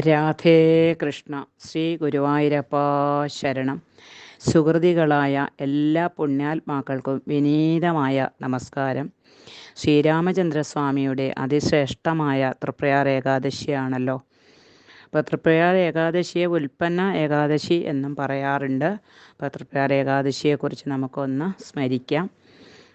രാധേ കൃഷ്ണ ശ്രീ ഗുരുവായൂരപ്പ ശരണം. സുഹൃതികളായ എല്ലാ പുണ്യാത്മാക്കൾക്കും വിനീതമായ നമസ്കാരം. ശ്രീരാമചന്ദ്രസ്വാമിയുടെ അതിശ്രേഷ്ഠമായ തൃപ്രയാർ ഏകാദശിയാണല്ലോ. അപ്പോൾ തൃപ്രയാർ ഏകാദശിയെ ഉൽപ്പന്ന ഏകാദശി എന്നും പറയാറുണ്ട്. അപ്പോൾ തൃപ്രയാർ ഏകാദശിയെക്കുറിച്ച് നമുക്കൊന്ന് സ്മരിക്കാം.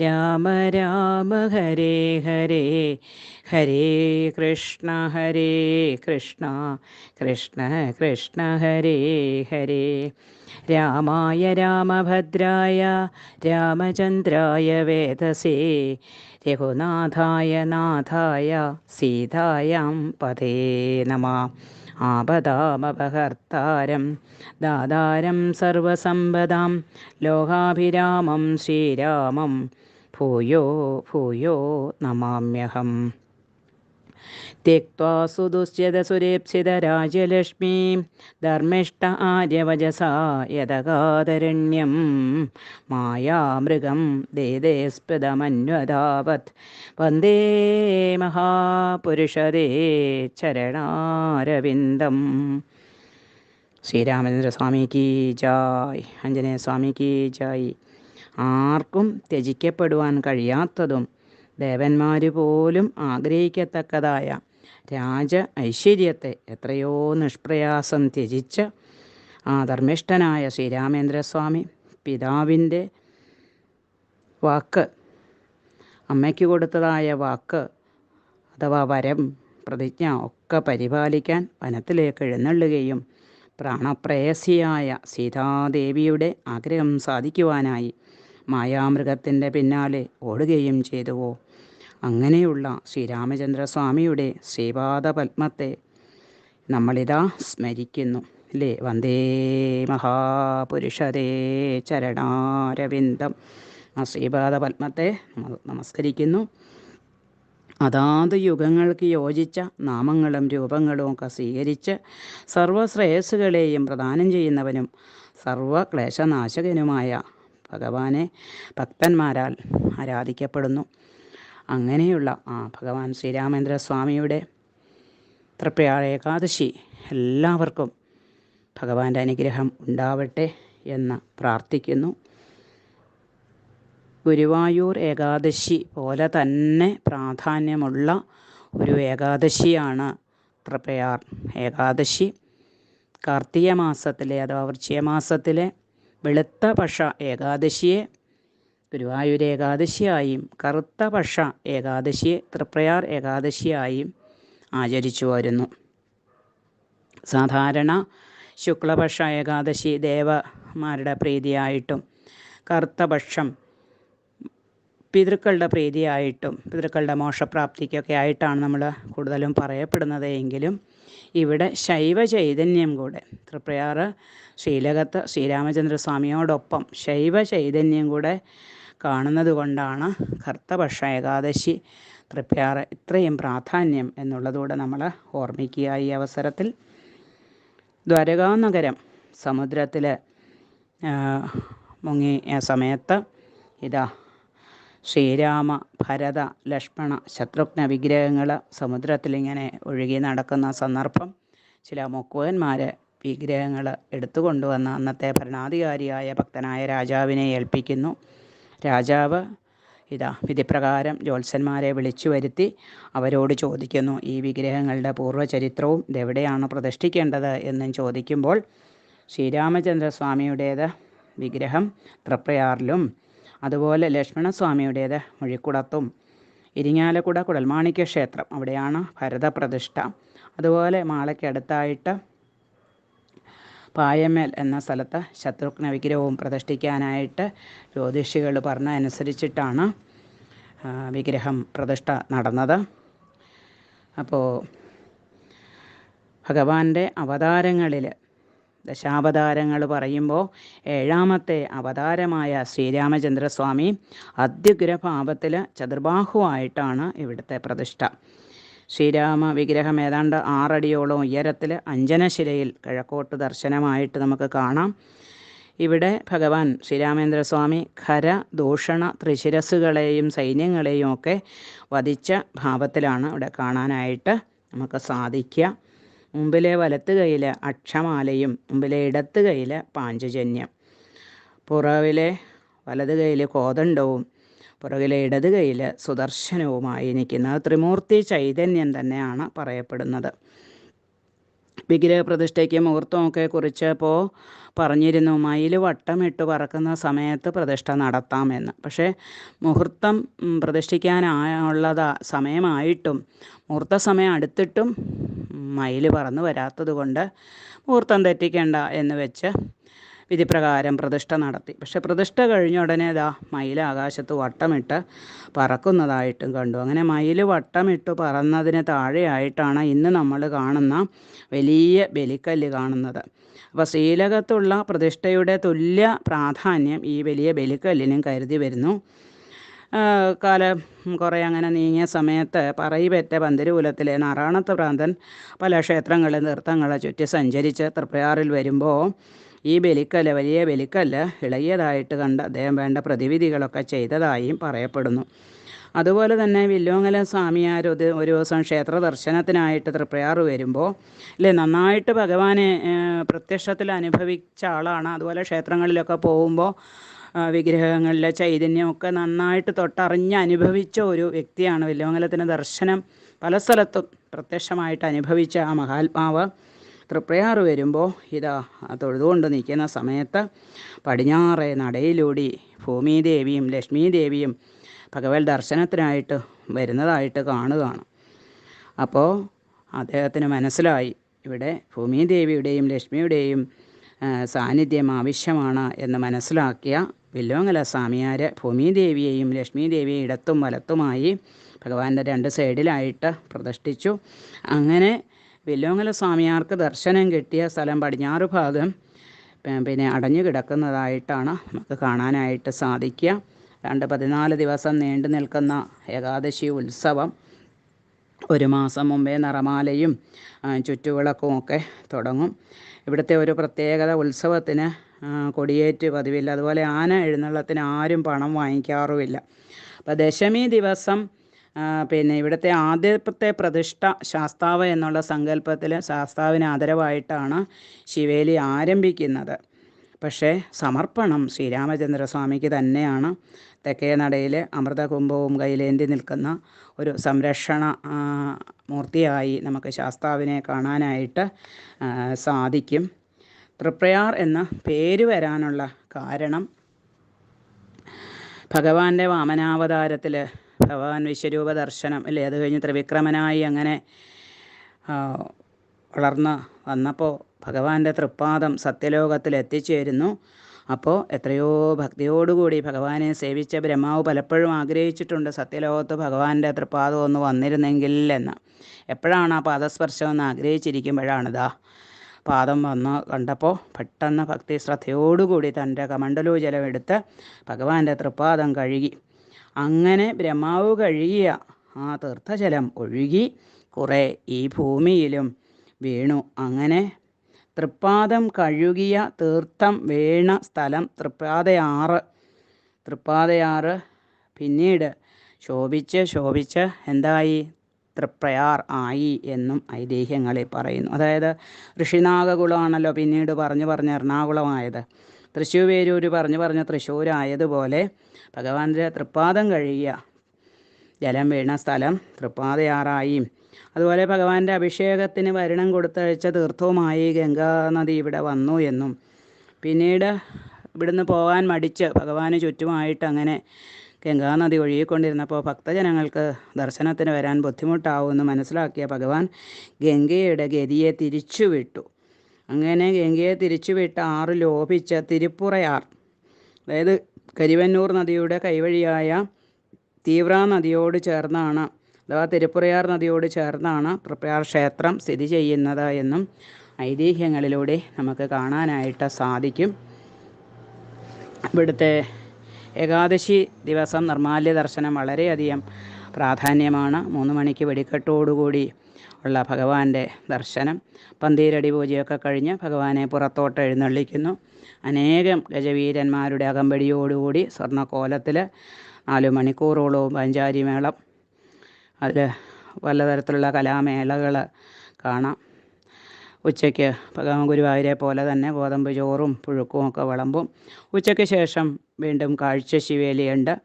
രാമ രാമ ഹരേ ഹരേ ഹരേ കൃഷ്ണ ഹരേ കൃഷ്ണ കൃഷ്ണ കൃഷ്ണ ഹരേ ഹരേ. രാമായ രാമഭദ്രായ രാമചന്ദ്രായ വേദസേ രഘുനാഥായ നാഥായ സീതായാം പതേ നമ. ആപദാമപഹർത്താരം ദാതാരം സർവസമ്പദാം ലോകാഭിരാമം ശ്രീരാമം. ഭൂയോ ഭൂയോ നമാമ്യഹം त्यक्त्वा सुदुश्यदसुरेप्सितराज्यलक्ष्मीं धर्मिष्ठ आर्यवजसा यदगादरण्यं मायामृगं देदेस्पदमन्वधावत् वन्दे महापुरुषदे ചരണാരവിന്ദം ശ്രീരാമചന്ദ്രസ്വാമിക്ക് ജായ് ആഞ്ജനേയസ്വാമിക്ക് ജായ് ആർക്കും ത്യജിക്കപ്പെടുവാൻ കഴിയാത്തതും ദേവന്മാർ പോലും ആഗ്രഹിക്കത്തക്കതായ രാജ ഐശ്വര്യത്തെ എത്രയോ നിഷ്പ്രയാസം ത്യജിച്ച് ആ ധർമ്മിഷ്ഠനായ ശ്രീരാമേന്ദ്രസ്വാമി പിതാവിന്റെ വാക്ക് അമ്മയ്ക്ക് കൊടുത്തതായ വാക്ക് അഥവാ വരം പ്രതിജ്ഞ ഒക്കെ പരിപാലിക്കാൻ വനത്തിലേക്ക് എഴുന്നള്ളുകയും പ്രാണപ്രേയസിയായ സീതാദേവിയുടെ ആഗ്രഹം സാധിക്കുവാനായി മായാമൃഗത്തിന്റെ പിന്നാലെ ഓടുകയും ചെയ്തുവോ? അങ്ങനെയുള്ള ശ്രീരാമചന്ദ്രസ്വാമിയുടെ ശ്രീപാദ പത്മത്തെ നമ്മളിതാ സ്മരിക്കുന്നു. അല്ലേ വന്ദേ മഹാപുരുഷരേ ചരണാരവിന്ദം. ആ ശ്രീപാദ പത്മത്തെ നമസ്കരിക്കുന്നു. അതാത് യുഗങ്ങൾക്ക് യോജിച്ച നാമങ്ങളും രൂപങ്ങളും ഒക്കെ സ്വീകരിച്ച് സർവശ്രേയസ്സുകളെയും പ്രദാനം ചെയ്യുന്നവനും സർവക്ലേശനാശകനുമായ ഭഗവാനെ ഭക്തന്മാരാൽ ആരാധിക്കപ്പെടുന്നു. അങ്ങനെയുള്ള ആ ഭഗവാൻ ശ്രീരാമേന്ദ്ര സ്വാമിയുടെ തൃപ്രയാർ ഏകാദശി എല്ലാവർക്കും ഭഗവാന്റെ അനുഗ്രഹം ഉണ്ടാവട്ടെ എന്ന് പ്രാർത്ഥിക്കുന്നു. ഗുരുവായൂർ ഏകാദശി പോലെ തന്നെ പ്രാധാന്യമുള്ള ഒരു ഏകാദശിയാണ് തൃപ്പയാർ ഏകാദശി. കാർത്തിക മാസത്തിലെ അഥവാ വൃശ്ചിക മാസത്തിലെ വെളുത്ത പക്ഷ ഏകാദശിയെ ഗുരുവായൂർ ഏകാദശിയായും കറുത്ത പക്ഷ ഏകാദശിയെ തൃപ്രയാർ ഏകാദശിയായും ആചരിച്ചു വരുന്നു. സാധാരണ ശുക്ലപക്ഷ ഏകാദശി ദേവമാരുടെ പ്രീതിയായിട്ടും കറുത്ത പക്ഷം പിതൃക്കളുടെ പ്രീതിയായിട്ടും പിതൃക്കളുടെ മോക്ഷപ്രാപ്തിക്കൊക്കെ ആയിട്ടാണ് നമ്മൾ കൂടുതലും പറയപ്പെടുന്നത് എങ്കിലും ഇവിടെ ശൈവ ചൈതന്യം കൂടെ. തൃപ്രയാറ് ശ്രീലകത്ത് ശ്രീരാമചന്ദ്രസ്വാമിയോടൊപ്പം ശൈവ ചൈതന്യം കൂടെ കാണുന്നത് കൊണ്ടാണ് കർത്തപക്ഷ ഏകാദശി തൃപ്രയാറ് ഇത്രയും പ്രാധാന്യം എന്നുള്ളതുകൂടെ നമ്മൾ ഓർമ്മിക്കുക ഈ അവസരത്തിൽ. ദ്വാരകാ നഗരം സമുദ്രത്തിൽ മുങ്ങിയ സമയത്ത് ഇതാ ശ്രീരാമ ഭരത ലക്ഷ്മണ ശത്രുഘ്ന വിഗ്രഹങ്ങൾ സമുദ്രത്തിലിങ്ങനെ ഒഴുകി നടക്കുന്ന സന്ദർഭം ചില മുക്കുവന്മാർ വിഗ്രഹങ്ങൾ എടുത്തു കൊണ്ടുവന്ന അന്നത്തെ ഭരണാധികാരിയായ ഭക്തനായ രാജാവിനെ ഏൽപ്പിക്കുന്നു. രാജാവ് ഇതാ വിധിപ്രകാരം ജ്യോത്സ്യന്മാരെ വിളിച്ചു വരുത്തി അവരോട് ചോദിക്കുന്നു ഈ വിഗ്രഹങ്ങളുടെ പൂർവചരിത്രവും ഇതെവിടെയാണ് പ്രതിഷ്ഠിക്കേണ്ടത്? എന്നും ചോദിക്കുമ്പോൾ ശ്രീരാമചന്ദ്രസ്വാമിയുടേത് വിഗ്രഹം തൃപ്രയാറിലും അതുപോലെ ലക്ഷ്മണസ്വാമിയുടേത് മുഴിക്കുടത്തും ഇരിങ്ങാലക്കുട കുടൽമാണിക്യ ക്ഷേത്രം അവിടെയാണ് ഭരതപ്രതിഷ്ഠ. അതുപോലെ മാളയ്ക്കടുത്തായിട്ട് പായമേൽ എന്ന സ്ഥലത്ത് ശത്രുഘ്ന വിഗ്രഹവും പ്രതിഷ്ഠിക്കാനായിട്ട് ജ്യോതിഷികൾ പറഞ്ഞതനുസരിച്ചിട്ടാണ് വിഗ്രഹം പ്രതിഷ്ഠ നടന്നത്. അപ്പോൾ ഭഗവാന്റെ അവതാരങ്ങളിൽ ദശാവതാരങ്ങൾ പറയുമ്പോൾ ഏഴാമത്തെ അവതാരമായ ശ്രീരാമചന്ദ്രസ്വാമി അത്യുഗ്രഭാവത്തിൽ ചതുർബാഹുവായിട്ടാണ് ഇവിടുത്തെ പ്രതിഷ്ഠ. ശ്രീരാമ വിഗ്രഹം ഏതാണ്ട് ആറടിയോളം ഉയരത്തിൽ അഞ്ജനശിലയിൽ കിഴക്കോട്ട് ദർശനമായിട്ട് നമുക്ക് കാണാം. ഇവിടെ ഭഗവാൻ ശ്രീരാമേന്ദ്രസ്വാമി ഖര ദൂഷണ ത്രിശിരസുകളെയും സൈന്യങ്ങളെയും ഒക്കെ വധിച്ച ഭാവത്തിലാണ് ഇവിടെ കാണാനായിട്ട് നമുക്ക് സാധിക്കുക. മുമ്പിലെ വലത്ത് കയ്യിൽ അക്ഷമാലയും മുമ്പിലെ ഇടത്ത് കയ്യിൽ പാഞ്ചജന്യം. പുറവിലെ വലത് കൈയിൽ കോദണ്ഡവും പുറകിലെ ഇടത് കൈയിൽ സുദർശനവുമായി നിൽക്കുന്ന ത്രിമൂർത്തി ചൈതന്യം തന്നെയാണ് പറയപ്പെടുന്നത്. വിഗ്രഹപ്രതിഷ്ഠയ്ക്ക് മുഹൂർത്തമൊക്കെ കുറിച്ചപ്പോൾ പറഞ്ഞിരുന്നു മയിൽ വട്ടമിട്ട് പറക്കുന്ന സമയത്ത് പ്രതിഷ്ഠ നടത്താമെന്ന്. പക്ഷേ മുഹൂർത്തം പ്രതിഷ്ഠിക്കാനുള്ളതാ സമയമായിട്ടും മുഹൂർത്ത സമയം അടുത്തിട്ടും മയിൽ പറന്നു വരാത്തത് കൊണ്ട് മുഹൂർത്തം തെറ്റിക്കേണ്ട എന്ന് വെച്ച് വിധിപ്രകാരം പ്രതിഷ്ഠ നടത്തി. പക്ഷെ പ്രതിഷ്ഠ കഴിഞ്ഞ ഉടനെ ഇതാ മയിൽ ആകാശത്ത് വട്ടമിട്ട് പറക്കുന്നതായിട്ടും കണ്ടു. അങ്ങനെ മയിൽ വട്ടമിട്ട് പറന്നതിന് താഴെയായിട്ടാണ് ഇന്ന് നമ്മൾ കാണുന്ന വലിയ ബലിക്കല്ല് കാണുന്നത്. അപ്പോൾ ശ്രീലകത്തുള്ള പ്രതിഷ്ഠയുടെ തുല്യ പ്രാധാന്യം ഈ വലിയ ബലിക്കല്ലിനും കരുതി വരുന്നു. കാലം കുറേ അങ്ങനെ നീങ്ങിയ സമയത്ത് പറയിപെറ്റ പന്തിരുകുലത്തിലെ നാറാണത്ത് പ്രാന്തൻ പല ക്ഷേത്രങ്ങളും നൃത്തങ്ങളെ ചുറ്റി സഞ്ചരിച്ച് തൃപ്പയാറിൽ വരുമ്പോൾ ഈ ബലിക്കല്ല് വലിയ ബലിക്കല്ല് ഇളകിയതായിട്ട് കണ്ട് അദ്ദേഹം വേണ്ട പ്രതിവിധികളൊക്കെ ചെയ്തതായും പറയപ്പെടുന്നു. അതുപോലെ തന്നെ വില്ലോങ്ങല സ്വാമിയാർ ഒരു ദിവസം ക്ഷേത്ര ദർശനത്തിനായിട്ട് തൃപ്രയാറ് വരുമ്പോൾ അല്ലേ നന്നായിട്ട് ഭഗവാനെ പ്രത്യക്ഷത്തിൽ അനുഭവിച്ച ആളാണ്. അതുപോലെ ക്ഷേത്രങ്ങളിലൊക്കെ പോകുമ്പോൾ വിഗ്രഹങ്ങളിലെ ചൈതന്യമൊക്കെ നന്നായിട്ട് തൊട്ടറിഞ്ഞ് അനുഭവിച്ച ഒരു വ്യക്തിയാണ് വില്ലോങ്ങലത്തിന്റെ ദർശനം. പല സ്ഥലത്തും പ്രത്യക്ഷമായിട്ട് അനുഭവിച്ച ആ മഹാത്മാവ്. തൃപ്രയാറ് വരുമ്പോൾ ഇതാ തൊഴുതുകൊണ്ട് നിൽക്കുന്ന സമയത്ത് പടിഞ്ഞാറേ നടയിലൂടി ഭൂമിദേവിയും ലക്ഷ്മീദേവിയും ഭഗവത് ദർശനത്തിനായിട്ട് വരുന്നതായിട്ട് കാണുകയാണ്. അപ്പോൾ അദ്ദേഹത്തിന് മനസ്സിലായി ഇവിടെ ഭൂമിദേവിയുടെയും ലക്ഷ്മിയുടെയും സാന്നിധ്യം ആവശ്യമാണ് എന്ന് മനസ്സിലാക്കിയ വില്ലോങ്ങല സ്വാമിയാർ ഭൂമിദേവിയെയും ലക്ഷ്മീദേവിയെ ഇടത്തും വലത്തുമായി ഭഗവാന്റെ രണ്ട് സൈഡിലായിട്ട് പ്രതിഷ്ഠിച്ചു. അങ്ങനെ വില്ലോങ്ങല സ്വാമിയാർക്ക് ദർശനം കിട്ടിയ സ്ഥലം പടിഞ്ഞാറ് ഭാഗം പിന്നെ അടഞ്ഞു കിടക്കുന്നതായിട്ടാണ് നമുക്ക് കാണാനായിട്ട് സാധിക്കുക. രണ്ട് പതിനാല് ദിവസം നീണ്ടു നിൽക്കുന്ന ഏകാദശി ഉത്സവം ഒരു മാസം മുമ്പേ നിറമാലയും ചുറ്റുവിളക്കും ഒക്കെ തുടങ്ങും. ഇവിടുത്തെ ഒരു പ്രത്യേകത ഉത്സവത്തിന് കൊടിയേറ്റ് പതിവില്ല. അതുപോലെ ആന എഴുന്നള്ളത്തിന് ആരും പണം വാങ്ങിക്കാറുമില്ല. അപ്പോൾ ദശമി ദിവസം പിന്നെ ഇവിടുത്തെ ആദ്യത്തെ പ്രതിഷ്ഠ ശാസ്താവ് എന്നുള്ള സങ്കല്പത്തിൽ ശാസ്താവിന് ആദരവായിട്ടാണ് ശിവേലി ആരംഭിക്കുന്നത്. പക്ഷേ സമർപ്പണം ശ്രീരാമചന്ദ്രസ്വാമിക്ക് തന്നെയാണ്. തെക്കേ നടയിൽ അമൃതകുംഭവും കയ്യിലേന്തി നിൽക്കുന്ന ഒരു സംരക്ഷണ മൂർത്തിയായി നമുക്ക് ശാസ്താവിനെ കാണാനായിട്ട് സാധിക്കും. തൃപ്രയാർ എന്ന പേര് വരാനുള്ള കാരണം ഭഗവാന്റെ വാമനാവതാരത്തിൽ ഭഗവാൻ വിശ്വരൂപ ദർശനം അല്ലേ? അത് കഴിഞ്ഞ് ത്രിവിക്രമനായി അങ്ങനെ വളർന്ന് വന്നപ്പോൾ ഭഗവാന്റെ തൃപ്പാദം സത്യലോകത്തിൽ എത്തിച്ചേരുന്നു. അപ്പോൾ എത്രയോ ഭക്തിയോടുകൂടി ഭഗവാനെ സേവിച്ച ബ്രഹ്മാവ് പലപ്പോഴും ആഗ്രഹിച്ചിട്ടുണ്ട് സത്യലോകത്ത് ഭഗവാന്റെ തൃപ്പാദം ഒന്ന് വന്നിരുന്നെങ്കിൽ എന്ന്. എപ്പോഴാണ് ആ പാദസ്പർശം എന്ന് ആഗ്രഹിച്ചിരിക്കുമ്പോഴാണിതാ പാദം വന്ന് കണ്ടപ്പോൾ പെട്ടെന്ന് ഭക്തി ശ്രദ്ധയോടുകൂടി തന്റെ കമണ്ഡലൂജലം എടുത്ത് ഭഗവാന്റെ തൃപ്പാദം കഴുകി. അങ്ങനെ ബ്രഹ്മാവ് കഴുകിയ ആ തീർത്ഥജലം ഒഴുകി കുറേ ഈ ഭൂമിയിലും വീണു. അങ്ങനെ തൃപ്പാദം കഴുകിയ തീർത്ഥം വീണ സ്ഥലം തൃപ്പാതയാറ് തൃപ്പാതയാറ് പിന്നീട് ശോഭിച്ച് ശോഭിച്ച് എന്തായി? തൃപ്രയാർ ആയി എന്നും ഐതിഹ്യങ്ങളിൽ പറയുന്നു. അതായത് ഋഷിനാഗകുളമാണല്ലോ പിന്നീട് പറഞ്ഞു പറഞ്ഞ് എറണാകുളമായത്. തൃശ്ശൂവേരൂർ പറഞ്ഞു പറഞ്ഞ് തൃശ്ശൂരായതുപോലെ ഭഗവാന്റെ തൃപ്പാദം കഴിയുക. ജലം വീണ സ്ഥലം തൃപ്പാതയാറായി അതുപോലെ ഭഗവാന്റെ അഭിഷേകത്തിന് വരണം കൊടുത്തയച്ച തീർത്ഥവുമായി ഗംഗാനദി ഇവിടെ വന്നു എന്നും. പിന്നീട് ഇവിടുന്ന് പോകാൻ മടിച്ച് ഭഗവാന് ചുറ്റുമായിട്ട് അങ്ങനെ ഗംഗാനദി ഒഴുകിക്കൊണ്ടിരുന്നപ്പോൾ ഭക്തജനങ്ങൾക്ക് ദർശനത്തിന് വരാൻ ബുദ്ധിമുട്ടാവുമെന്ന് മനസ്സിലാക്കിയ ഭഗവാൻ ഗംഗയുടെ ഗതിയെ തിരിച്ചുവിട്ടു. അങ്ങനെ ഗംഗയെ തിരിച്ചുവിട്ട് ആറ് ലോപിച്ച തിരുപ്പുറയാർ അതായത് കരിവന്നൂർ നദിയുടെ കൈവഴിയായ തീവ്ര നദിയോട് ചേർന്നാണ് അഥവാ തിരുപ്പുറയാർ നദിയോട് ചേർന്നാണ് തൃപ്പയാർ ക്ഷേത്രം സ്ഥിതി ചെയ്യുന്നത് എന്നും ഐതിഹ്യങ്ങളിലൂടെ നമുക്ക് കാണാനായിട്ട് സാധിക്കും. ഇവിടുത്തെ ഏകാദശി ദിവസം നിർമാല്യ ദർശനം വളരെയധികം പ്രാധാന്യമാണ്. മൂന്ന് മണിക്ക് വെടിക്കെട്ടോടുകൂടി ഉള്ള ഭഗവാന്റെ ദർശനം. പന്തീരടി പൂജയൊക്കെ കഴിഞ്ഞ് ഭഗവാനെ പുറത്തോട്ട് എഴുന്നള്ളിക്കുന്നു. അനേകം ഗജവീരന്മാരുടെ അകമ്പടിയോടുകൂടി സ്വർണക്കോലത്തിൽ നാല് മണിക്കൂറോളവും പഞ്ചാരി മേളം അതിൽ പലതരത്തിലുള്ള കലാമേളകൾ കാണാം. ഉച്ചയ്ക്ക് ഭഗവാൻ ഗുരുവായൂരെ പോലെ തന്നെ ഗോതമ്പ് ചോറും പുഴുക്കും ഒക്കെ വിളമ്പും. ഉച്ചയ്ക്ക് ശേഷം വീണ്ടും കാഴ്ച ശിവേലിയുണ്ട്.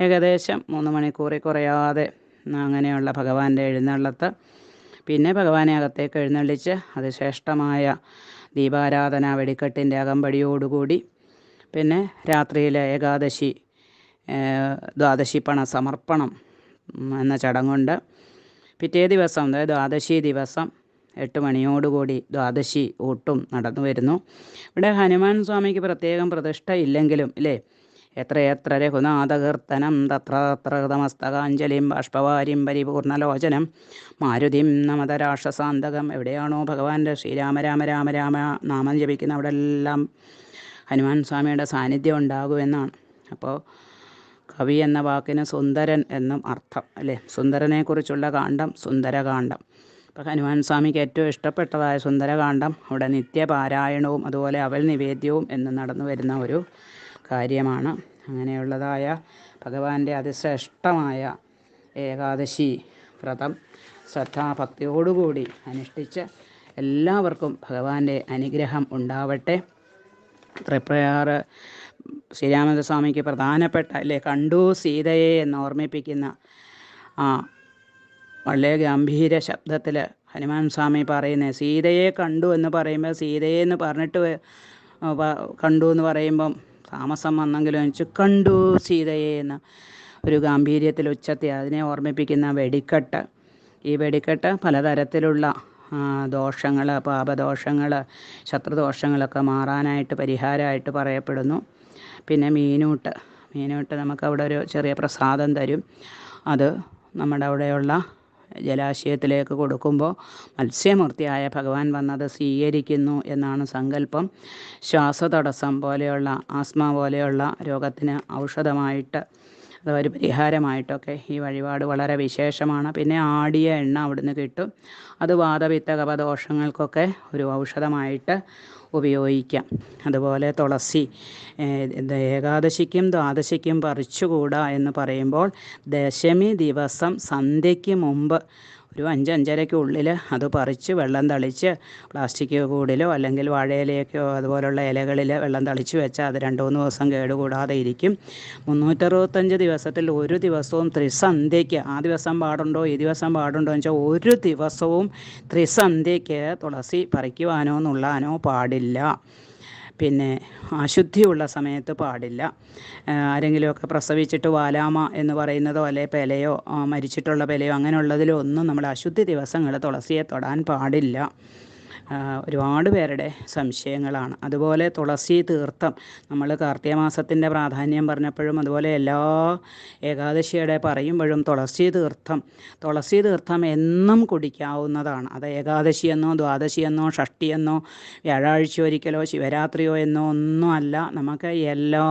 ഏകദേശം മൂന്ന് മണിക്കൂറിൽ കുറയാതെ അങ്ങനെയുള്ള ഭഗവാന്റെ എഴുന്നള്ളത്ത് പിന്നെ ഭഗവാനെ അകത്തേക്ക് എഴുന്നള്ളിച്ച് അതിശ്രേഷ്ഠമായ ദീപാരാധന വെടിക്കെട്ടിന്റെ അകമ്പടിയോടുകൂടി പിന്നെ രാത്രിയിലെ ഏകാദശി ദ്വാദശി പണ സമർപ്പണം എന്ന ചടങ്ങുണ്ട്. പിറ്റേ ദിവസം അതായത് ദ്വാദശി ദിവസം എട്ട് മണിയോടുകൂടി ദ്വാദശി ഊട്ടും നടന്നു വരുന്നു ഇവിടെ ഹനുമാൻ സ്വാമിക്ക് പ്രത്യേകം പ്രതിഷ്ഠ ഇല്ലെങ്കിലും ഇല്ലേ? എത്രയെത്ര രഘുനാഥകീർത്തനം തത്ര തത്ര കൃതമസ്തകാഞ്ജലിം ബാഷ്പവാരിം പരിപൂർണലോചനം. മാരുതിം നമത രാക്ഷസാന്തകം എവിടെയാണോ ഭഗവാന്റെ ശ്രീരാമ രാമ രാമ രാമ നാമം ജപിക്കുന്ന അവിടെ എല്ലാം ഹനുമാൻ സ്വാമിയുടെ സാന്നിധ്യം ഉണ്ടാകുമെന്നാണ്. അപ്പോൾ കവി എന്ന വാക്കിന് സുന്ദരൻ എന്നും അർത്ഥം അല്ലേ? സുന്ദരനെക്കുറിച്ചുള്ള കാണ്ഡം സുന്ദരകാന്ഡം അപ്പോൾ ഹനുമാൻ സ്വാമിക്ക് ഏറ്റവും ഇഷ്ടപ്പെട്ടതായ സുന്ദരകാന്ഡം അവിടെ നിത്യപാരായണവും അതുപോലെ അവൽ നിവേദ്യവും എന്ന് നടന്നു വരുന്ന ഒരു കാര്യമാണ്. അങ്ങനെയുള്ളതായ ഭഗവാന്റെ അതിശ്രേഷ്ഠമായ ഏകാദശി വ്രതം ശ്രദ്ധാഭക്തിയോടുകൂടി അനുഷ്ഠിച്ച് എല്ലാവർക്കും ഭഗവാന്റെ അനുഗ്രഹം ഉണ്ടാവട്ടെ. തൃപ്രയാറ് ശ്രീരാമചന്ദ്രസ്വാമിക്ക് പ്രധാനപ്പെട്ട അല്ലേ കണ്ടു സീതയെ എന്ന് ഓർമ്മിപ്പിക്കുന്ന ആ വളരെ ഗംഭീര ശബ്ദത്തിൽ ഹനുമാൻ സ്വാമി പറയുന്നത് സീതയെ കണ്ടു എന്ന് പറയുമ്പോൾ സീതയെ എന്ന് പറഞ്ഞിട്ട് കണ്ടു എന്ന് പറയുമ്പം താമസം വന്നെങ്കിലും വെച്ച് കണ്ടു സീതയെ എന്ന ഒരു ഗാംഭീര്യത്തിൽ ഉച്ചത്തി അതിനെ ഓർമ്മിപ്പിക്കുന്ന വെടിക്കെട്ട്. ഈ വെടിക്കെട്ട് പലതരത്തിലുള്ള ദോഷങ്ങൾ പാപദോഷങ്ങൾ ശത്രുദോഷങ്ങളൊക്കെ മാറാനായിട്ട് പരിഹാരമായിട്ട് പറയപ്പെടുന്നു. പിന്നെ മീനൂട്ട്. മീനൂട്ട് നമുക്കവിടെ ഒരു ചെറിയ പ്രസാദം തരും. അത് നമ്മുടെ അവിടെയുള്ള ജലാശയത്തിലേക്ക് കൊടുക്കുമ്പോൾ മത്സ്യമൂർത്തിയായ ഭഗവാൻ വന്നത് സ്വീകരിക്കുന്നു എന്നാണ് സങ്കല്പം. ശ്വാസതടസ്സം പോലെയുള്ള ആസ്മ പോലെയുള്ള രോഗത്തിന് ഔഷധമായിട്ട് അഥവാ ഒരു പരിഹാരമായിട്ടൊക്കെ ഈ വഴിപാട് വളരെ വിശേഷമാണ്. പിന്നെ ആടിയ എണ്ണ അവിടുന്ന് കിട്ടും. അത് വാതപിത്ത കപദോഷങ്ങൾക്കൊക്കെ ഒരു ഔഷധമായിട്ട് ഉപയോഗിക്കാം. അതുപോലെ തുളസി ഏകാദശിക്കും ദ്വാദശിക്കും പറിച്ചുകൂടാ എന്ന് പറയുമ്പോൾ ദശമി ദിവസം സന്ധ്യയ്ക്ക് മുമ്പ് ഒരു അഞ്ച് അഞ്ചരയ്ക്ക് ഉള്ളിൽ അത് പറിച്ച് വെള്ളം തളിച്ച് പ്ലാസ്റ്റിക് കൂടിലോ അല്ലെങ്കിൽ വാഴയിലേക്കോ അതുപോലുള്ള ഇലകളിൽ വെള്ളം തളിച്ച് വെച്ചാൽ അത് രണ്ട് മൂന്ന് ദിവസം കേടുകൂടാതെ ഇരിക്കും. മുന്നൂറ്ററുപത്തഞ്ച് ദിവസത്തിൽ ഒരു ദിവസവും ത്രിസന്ധ്യയ്ക്ക് ആ ദിവസം പാടുണ്ടോ ഈ ദിവസം പാടുണ്ടോ എന്ന് വെച്ചാൽ ഒരു ദിവസവും ത്രിസന്ധ്യയ്ക്ക് തുളസി പറിക്കുവാനോ നുള്ളാനോ പാടില്ല. പിന്നെ അശുദ്ധിയുള്ള സമയത്ത് പാടില്ല. ആരെങ്കിലുമൊക്കെ പ്രസവിച്ചിട്ട് വാലാമ എന്ന് പറയുന്നതോ അല്ലെ പെലയോ മരിച്ചിട്ടുള്ള പെലയോ അങ്ങനെയുള്ളതിലോ ഒന്നും നമ്മൾ അശുദ്ധി ദിവസങ്ങൾ തുളസിയെ തൊടാൻ പാടില്ല. ഒരുപാട് പേരുടെ സംശയങ്ങളാണ്. അതുപോലെ തുളസി തീർത്ഥം നമ്മൾ കാർത്തിക മാസത്തിന്റെ പ്രാധാന്യം പറഞ്ഞപ്പോഴും അതുപോലെ എല്ലാ ഏകാദശിയുടെ പറയുമ്പോഴും തുളസി തീർത്ഥം തുളസി തീർത്ഥം എന്നും കുടിക്കാവുന്നതാണ്. അത് ഏകാദശിയെന്നോ ദ്വാദശിയെന്നോ ഷഷ്ടിയെന്നോ വ്യാഴാഴ്ച ഒരിക്കലോ ശിവരാത്രിയോ എന്നോ ഒന്നും അല്ല. നമുക്ക് എല്ലാ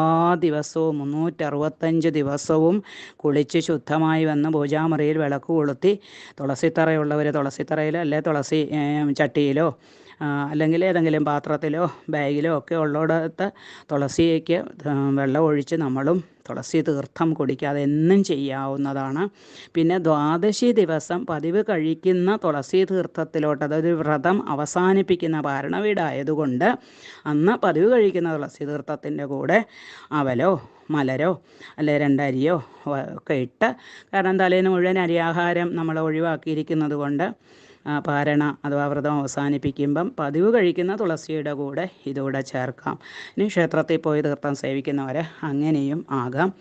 ദിവസവും മുന്നൂറ്ററുപത്തഞ്ച് ദിവസവും കുളിച്ച് ശുദ്ധമായി വന്ന് പൂജാമുറിയിൽ വിളക്ക് കൊളുത്തി തുളസിത്തറയുള്ളവർ തുളസിത്തറയിലോ അല്ലെ തുളസി ചട്ടിയിലോ അല്ലെങ്കിൽ ഏതെങ്കിലും പാത്രത്തിലോ ബാഗിലോ ഒക്കെ ഉള്ളിടത്ത് തുളസിക്ക് വെള്ളം ഒഴിച്ച് നമ്മളും തുളസി തീർത്ഥം കുടിക്കാതെ എന്നും ചെയ്യാവുന്നതാണ്. പിന്നെ ദ്വാദശി ദിവസം പതിവ് കഴിക്കുന്ന തുളസി തീർത്ഥത്തിലോട്ട് അതായത് വ്രതം അവസാനിപ്പിക്കുന്ന ഭരണവീടായതുകൊണ്ട് അന്ന് പതിവ് കഴിക്കുന്ന തുളസി തീർത്ഥത്തിന്റെ കൂടെ അവലോ മലരോ അല്ലെ രണ്ടരിയോ ഒക്കെ ഇട്ട് കാരണം തലേന്ന് മുഴുവൻ അരിയാഹാരം നമ്മൾ ഒഴിവാക്കിയിരിക്കുന്നത് കൊണ്ട് പാരണ അഥവാ വ്രതം അവസാനിപ്പിക്കുമ്പം പതിവ് കഴിക്കുന്ന തുളസിയുടെ കൂടെ ഇതുകൂടെ ചേർക്കാം. ഇനി ക്ഷേത്രത്തിൽ പോയി തീർത്ഥം സേവിക്കുന്നവർ അങ്ങനെയും ആകാം.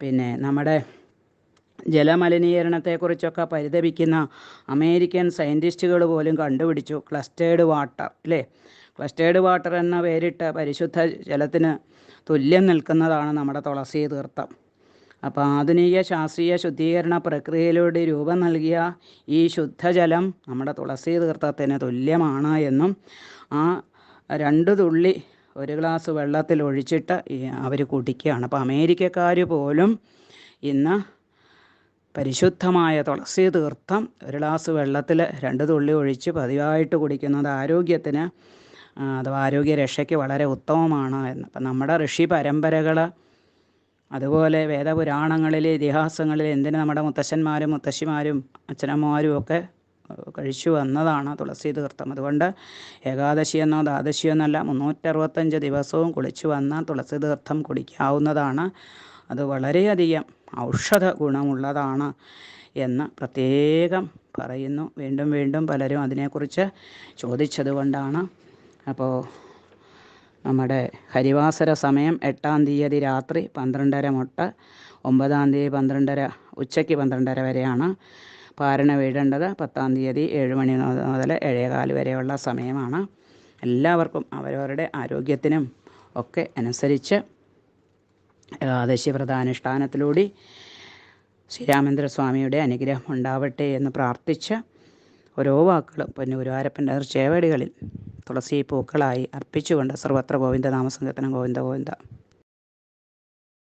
പിന്നെ നമ്മുടെ ജലമലിനീകരണത്തെക്കുറിച്ചൊക്കെ പരിതപിക്കുന്ന അമേരിക്കൻ സയന്റിസ്റ്റുകൾ പോലും കണ്ടുപിടിച്ചു. ക്ലസ്റ്റേഡ് വാട്ടർ അല്ലേ ക്ലസ്റ്റേഡ് വാട്ടർ എന്ന പേരിട്ട പരിശുദ്ധ ജലത്തിന് തുല്യം നിൽക്കുന്നതാണ് നമ്മുടെ തുളസി തീർത്ഥം അപ്പോൾ ആധുനിക ശാസ്ത്രീയ ശുദ്ധീകരണ പ്രക്രിയയിലൂടെ രൂപം നൽകിയ ഈ ശുദ്ധജലം നമ്മുടെ തുളസി തീർത്ഥത്തിന് തുല്യമാണ് എന്നും ആ രണ്ട് തുള്ളി ഒരു ഗ്ലാസ് വെള്ളത്തിൽ ഒഴിച്ചിട്ട് അവർ കുടിക്കുകയാണ്. അപ്പോൾ അമേരിക്കക്കാർ പോലും ഇന്ന് പരിശുദ്ധമായ തുളസി തീർത്ഥം ഒരു ഗ്ലാസ് വെള്ളത്തിൽ രണ്ട് തുള്ളി ഒഴിച്ച് പതിവായിട്ട് കുടിക്കുന്നത് ആരോഗ്യത്തിന് അഥവാ ആരോഗ്യരക്ഷയ്ക്ക് വളരെ ഉത്തമമാണ് എന്ന്. അപ്പം നമ്മുടെ ഋഷി പരമ്പരകൾ അതുപോലെ വേദപുരാണങ്ങളിലെ ഇതിഹാസങ്ങളിൽ എന്തിന് നമ്മുടെ മുത്തശ്ശന്മാരും മുത്തശ്ശിമാരും അച്ഛനമ്മമാരും ഒക്കെ കഴിച്ചു വന്നതാണ് തുളസി തീർത്ഥം. അതുകൊണ്ട് ഏകാദശി എന്നോ ദ്വാദശിയോ എന്നല്ല മുന്നൂറ്ററുപത്തഞ്ച് ദിവസവും കുളിച്ചു വന്ന തുളസി തീർത്ഥം കുടിക്കാവുന്നതാണ്. അത് വളരെയധികം ഔഷധ ഗുണമുള്ളതാണ് എന്ന് പ്രത്യേകം പറയുന്നു. വീണ്ടും വീണ്ടും പലരും അതിനെക്കുറിച്ച് ചോദിച്ചതുകൊണ്ടാണ്. അപ്പോൾ നമ്മുടെ ഹരിവാസര സമയം എട്ടാം തീയതി രാത്രി പന്ത്രണ്ടര മുട്ട ഒമ്പതാം തീയതി പന്ത്രണ്ടര ഉച്ചയ്ക്ക് പന്ത്രണ്ടര വരെയാണ് പാരണ വീഴേണ്ടത്. പത്താം തീയതി ഏഴ് മണി മുതൽ ഏഴേകാൽ വരെയുള്ള സമയമാണ്. എല്ലാവർക്കും അവരവരുടെ ആരോഗ്യത്തിനും ഒക്കെ അനുസരിച്ച് ഏകാദശി വ്രതാനുഷ്ഠാനത്തിലൂടെ ശ്രീരാമേന്ദ്രസ്വാമിയുടെ അനുഗ്രഹം ഉണ്ടാവട്ടെ എന്ന് പ്രാർത്ഥിച്ച് ഓരോ വാക്കുകളും പൊന്നുഗുരുവാരപ്പന്റെ ചേവടികളിൽ തുളസി പൂക്കളായി അർപ്പിച്ചുകൊണ്ട് സർവത്ര ഗോവിന്ദ നാമസങ്കീർത്തനം ഗോവിന്ദ ഗോവിന്ദ.